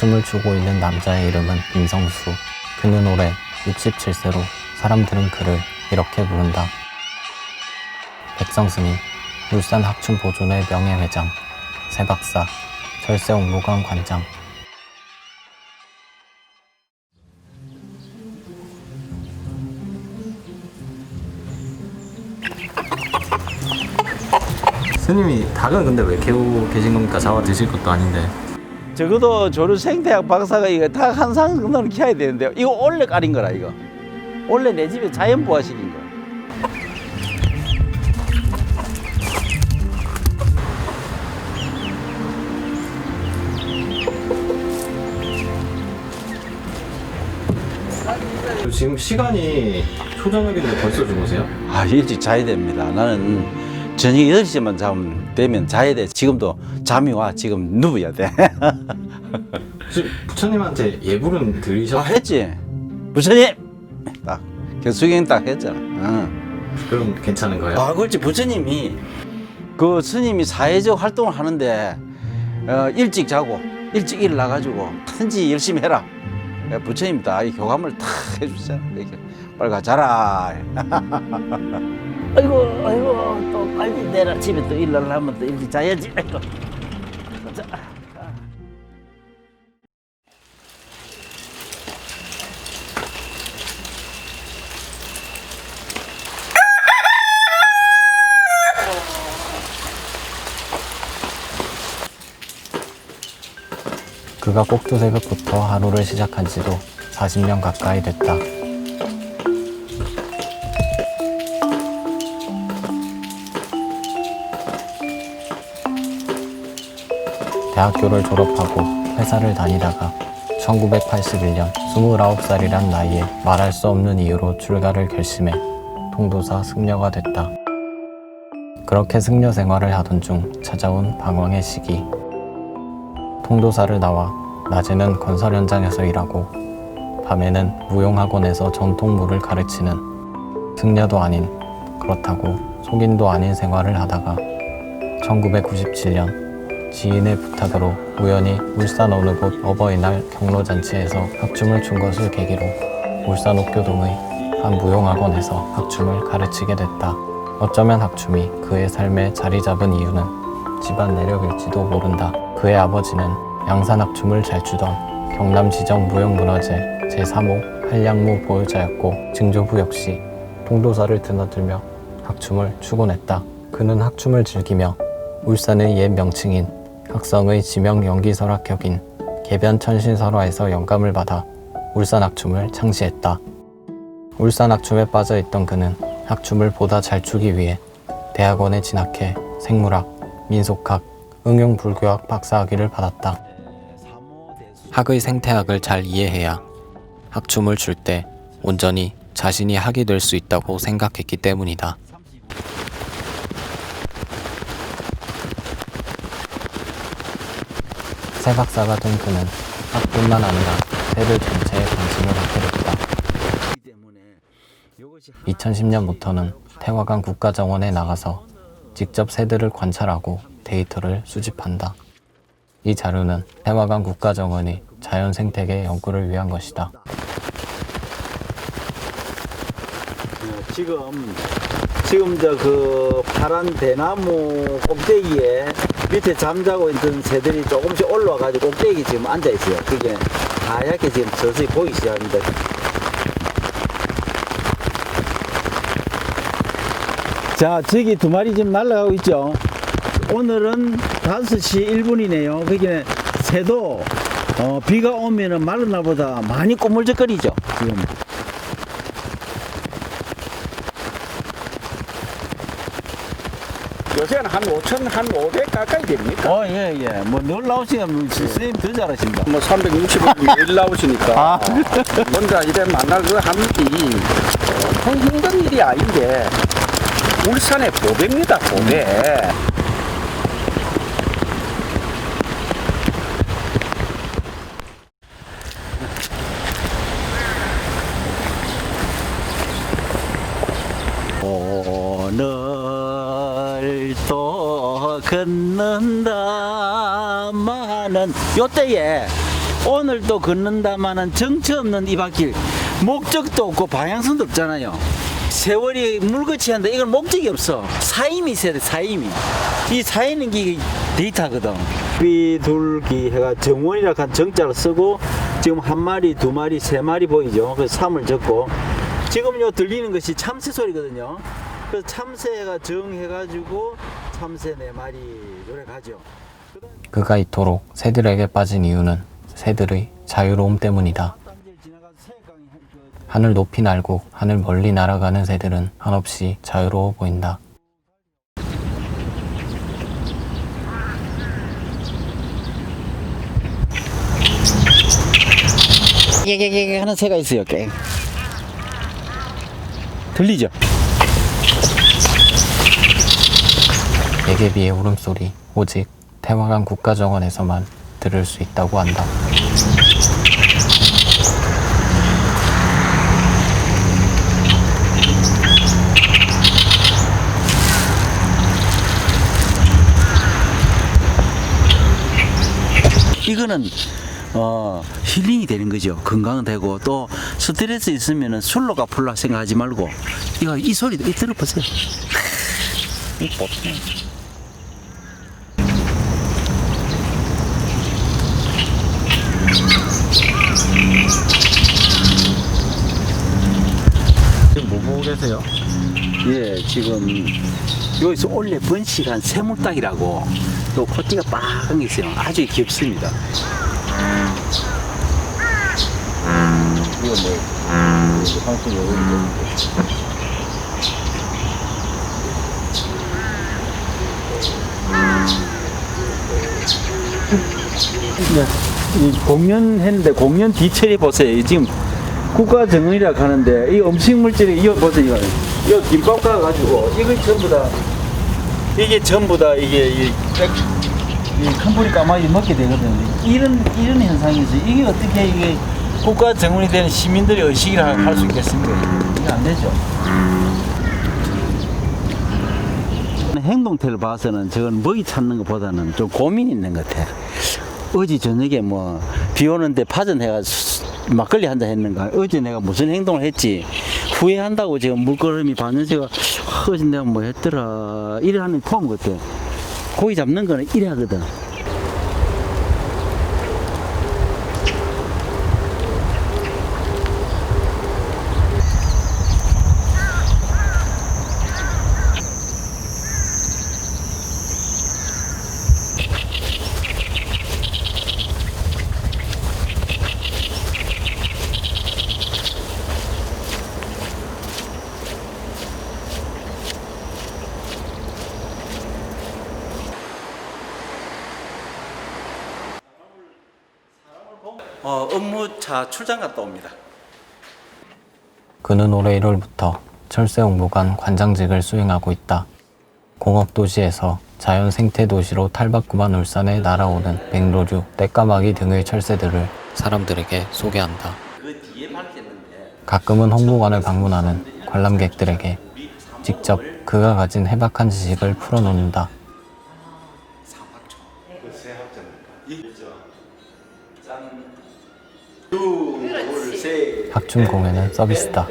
학춤을 추고 있는 남자의 이름은 임성수. 그는 올해 67세로 사람들은 그를 이렇게 부른다. 백성스님, 울산 학춤 보존회 명예회장, 세박사, 절세 옥무관 관장. 스님이 닭은 근데 왜 개고 계신 겁니까? 잡아 드실 것도 아닌데. 적어도 조류 생태학 박사가 이거 닭한상 정도는 키워야 되는데요. 이거 원래 깔인 거라 이거. 원래 내 집에 자연 부화시킨 거. 지금 시간이 초저녁인데 벌써 주무세요? 아 일찍 자야 됩니다. 나는 저녁 8시만 잠 되면 자야 돼. 지금도 잠이 와. 지금 누워야 돼. 혹시 부처님한테 예불은 드리셨... 아 했지. 부처님 딱 경수경 딱 했잖아. 응. 그럼 괜찮은 거예요? 아 그렇지 부처님이 그 스님이 사회적 활동을 하는데 어, 일찍 자고 일찍 일어나가지고 단지 열심히 해라. 예, 부처님 다이 교감을 탁 해주잖아. 이렇게 빨리 가 자라. 아이고 아이고 또 빨리 내라 집에 또 일어나려면 또 일찍 자야지. 아이고. 그가 꼭두새벽부터 하루를 시작한 지도 40년 가까이 됐다. 대학교를 졸업하고 회사를 다니다가 1981년 29살이란 나이에 말할 수 없는 이유로 출가를 결심해 통도사 승려가 됐다. 그렇게 승려 생활을 하던 중 찾아온 방황의 시기. 통도사를 나와 낮에는 건설 현장에서 일하고 밤에는 무용학원에서 전통물을 가르치는 승려도 아닌 그렇다고 속인도 아닌 생활을 하다가 1997년 지인의 부탁으로 우연히 울산 어느 곳 어버이날 경로잔치에서 학춤을 춘 것을 계기로 울산 옥교동의 한 무용학원에서 학춤을 가르치게 됐다. 어쩌면 학춤이 그의 삶에 자리 잡은 이유는 집안 내력일지도 모른다. 그의 아버지는 양산학춤을 잘 추던 경남 지정 무형문화재 제3호 한량무 보유자였고 증조부 역시 통도사를 드나들며 학춤을 추곤 했다. 그는 학춤을 즐기며 울산의 옛 명칭인 학성의 지명 연기 설학격인 개변천신설화에서 영감을 받아 울산 학춤을 창시했다. 울산 학춤에 빠져 있던 그는 학춤을 보다 잘 추기 위해 대학원에 진학해 생물학, 민속학, 응용불교학 박사학위를 받았다. 학의 생태학을 잘 이해해야 학춤을 출때 온전히 자신이 학이 될 수 있다고 생각했기 때문이다. 새 박사가 된 그는 학뿐만 아니라 세들 전체에 관심을 갖게 됐다. 2010년부터는 태화강 국가정원에 나가서 직접 새들을 관찰하고 데이터를 수집한다. 이 자료는 태화강 국가정원이 자연 생태계 연구를 위한 것이다. 지금 지금 저 그 파란 대나무 꼭대기에 밑에 잠자고 있던 새들이 조금씩 올라와 가지고 꼭대기 지금 앉아 있어요. 그게 하얗게 지금 서서히 보이기 시작합니다. 자, 저기 두 마리 지금 날아가고 있죠. 오늘은 5시 1분이네요. 그게 새도 어, 비가 오면은 마른 날보다 많이 꼬물적거리죠. 지금. 요새는 한 5천, 한 500 가까이 됩니까? 어, 예, 예. 뭐, 늘 나오시면 뭐 선생님 더 잘하신다. 뭐 360원 매일 나오시니까 아. 혼자 이래 만날 그 함이 보통 힘든 일이 아닌데 울산의 보배입니다 보배 오 늘또 걷는다마는 요때에 오늘 또 걷는다마는 정처 없는 이 바퀴 목적도 없고 방향성도 없잖아요. 세월이 물거치 한데 이건 목적이 없어. 사임이 있어야 돼, 사임이. 이 사이는 게 데이터거든. 비둘기 해가 정원이라 한 정자를 쓰고 지금 한 마리, 두 마리, 세 마리 보이죠? 그래서 삼을 적고 지금 요 들리는 것이 참새 소리거든요. 그래서 참새가 정해가지고 참새 네 마리 노래가죠. 그가 이토록 새들에게 빠진 이유는 새들의 자유로움 때문이다. 하늘 높이 날고 하늘 멀리 날아가는 새들은 한없이 자유로워 보인다. 깨깨깨 하는 새가 있어요. 깨. 들리죠? 예계비의 울음소리 오직 태화강 국가정원에서만 들을 수 있다고 한다. 이거는 어, 힐링이 되는 거죠. 건강은 되고 또 스트레스 있으면은 술로가 풀라 생각하지 말고 이거 이 소리 이 들어보세요. 이보 예, 지금 여기서 원래 번식한 새물딱이라고 또 코띠가 빵 있어요. 아주 귀엽습니다. 이거 뭐 방송 요금 이 공연했는데 공연 뒤처리 보세요. 이 지금 국가 정원이라 하는데 이 음식 물질이 이거 보세요. 이거 김밥 가가지고 이거 전부 다 이게 전부 다 이게 이, 백- 이 캄보리 까마귀 먹게 되거든요. 이런 이런 현상이지. 이게 어떻게 이게 국가 정원이 되는 시민들의 의식이라 할수 있겠습니까? 이게 안 되죠. 행동태를 봐서는 저건 먹이 찾는 것보다는 좀 고민이 있는 것 같아. 어제 저녁에 뭐 비 오는데 파전해가 수- 막걸리 한잔 했는가 어제 내가 무슨 행동을 했지 후회한다고 지금 물걸음이 반년새가 아, 어제 내가 뭐 했더라. 이래 하는 폼 같아 고기 잡는 거는 이래 하거든 어, 업무차 출장 갔다 옵니다 그는 올해 1월부터 철새 홍보관 관장직을 수행하고 있다. 공업도시에서 자연 생태 도시로 탈바꿈한 울산에 날아오는 맹로류, 떼까마귀 등의 철새들을 사람들에게 소개한다. 그 뒤에 밝혔는데 가끔은 홍보관을 방문하는 관람객들에게 직접 그가 가진 해박한 지식을 풀어놓는다. 학춤 공연은 서비스다.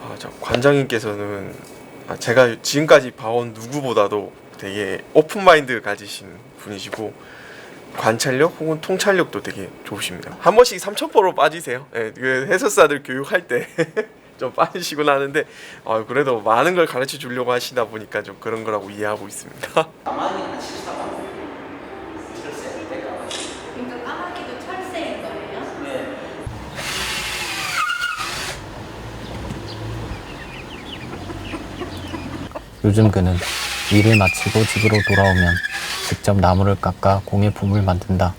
아, 저 관장님께서는 아, 제가 지금까지 봐온 누구보다도 되게 오픈 마인드 가지신 분이시고 관찰력 혹은 통찰력도 되게 좋으십니다. 한 번씩 삼천포로 빠지세요. 예, 그 해설사들 교육할 때 좀 빠지시곤 하는데 아, 그래도 많은 걸 가르쳐 주려고 하시다 보니까 좀 그런 거라고 이해하고 있습니다. 그러니까 까마귀도 철새인 거예요? 요즘 그는 일을 마치고 집으로 돌아오면 직접 나무를 깎아 공예품을 만든다.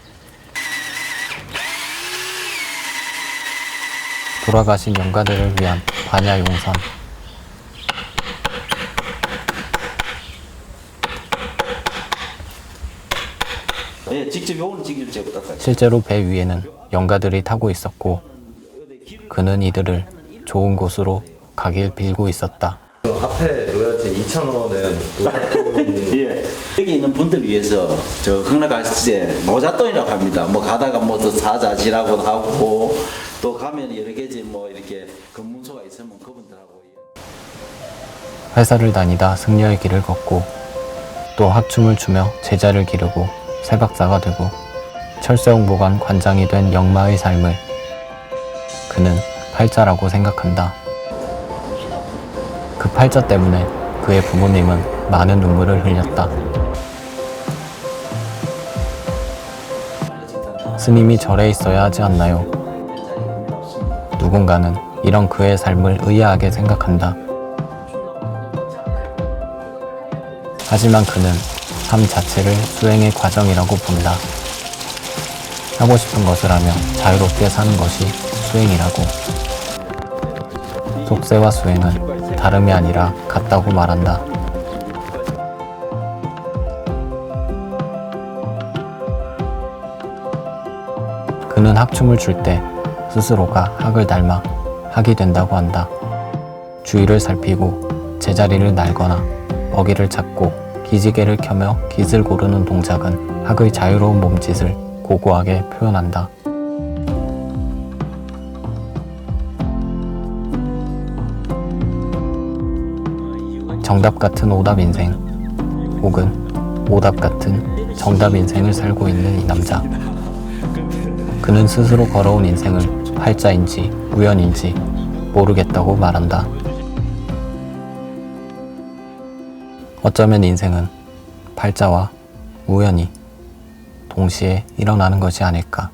돌아가신 영가들을 위한 반야 제가 깎아요 실제로 배 위에는 영가들이 타고 있었고 그는 이들을 좋은 곳으로 가길 빌고 있었다. 앞에 놓여진 제 2,000원은 예. 여기 있는 분들 위해서 저 흥나 갔을 때 모잣돈이라고 합니다. 뭐 가다가 뭐 또 사자지라고도 하고 또 가면 여러 개지 뭐 이렇게 검문소가 있으면 그분들하고 회사를 다니다 승려의 길을 걷고 또 학춤을 추며 제자를 기르고 세박사가 되고 철새홍 보관 관장이 된 영마의 삶을 그는 팔자라고 생각한다. 그 팔자 때문에 그의 부모님은 많은 눈물을 흘렸다. 스님이 절에 있어야 하지 않나요? 누군가는 이런 그의 삶을 의아하게 생각한다. 하지만 그는 삶 자체를 수행의 과정이라고 본다. 하고 싶은 것을 하며 자유롭게 사는 것이 수행이라고. 속세와 수행은 다름이 아니라 같다고 말한다. 그는 학춤을 출 때 스스로가 학을 닮아 학이 된다고 한다. 주위를 살피고 제자리를 날거나 먹이를 찾고 기지개를 켜며 깃을 고르는 동작은 학의 자유로운 몸짓을 고고하게 표현한다. 정답 같은 오답 인생 혹은 오답 같은 정답 인생을 살고 있는 이 남자. 그는 스스로 걸어온 인생을 팔자인지 우연인지 모르겠다고 말한다. 어쩌면 인생은 팔자와 우연히 동시에 일어나는 것이 아닐까.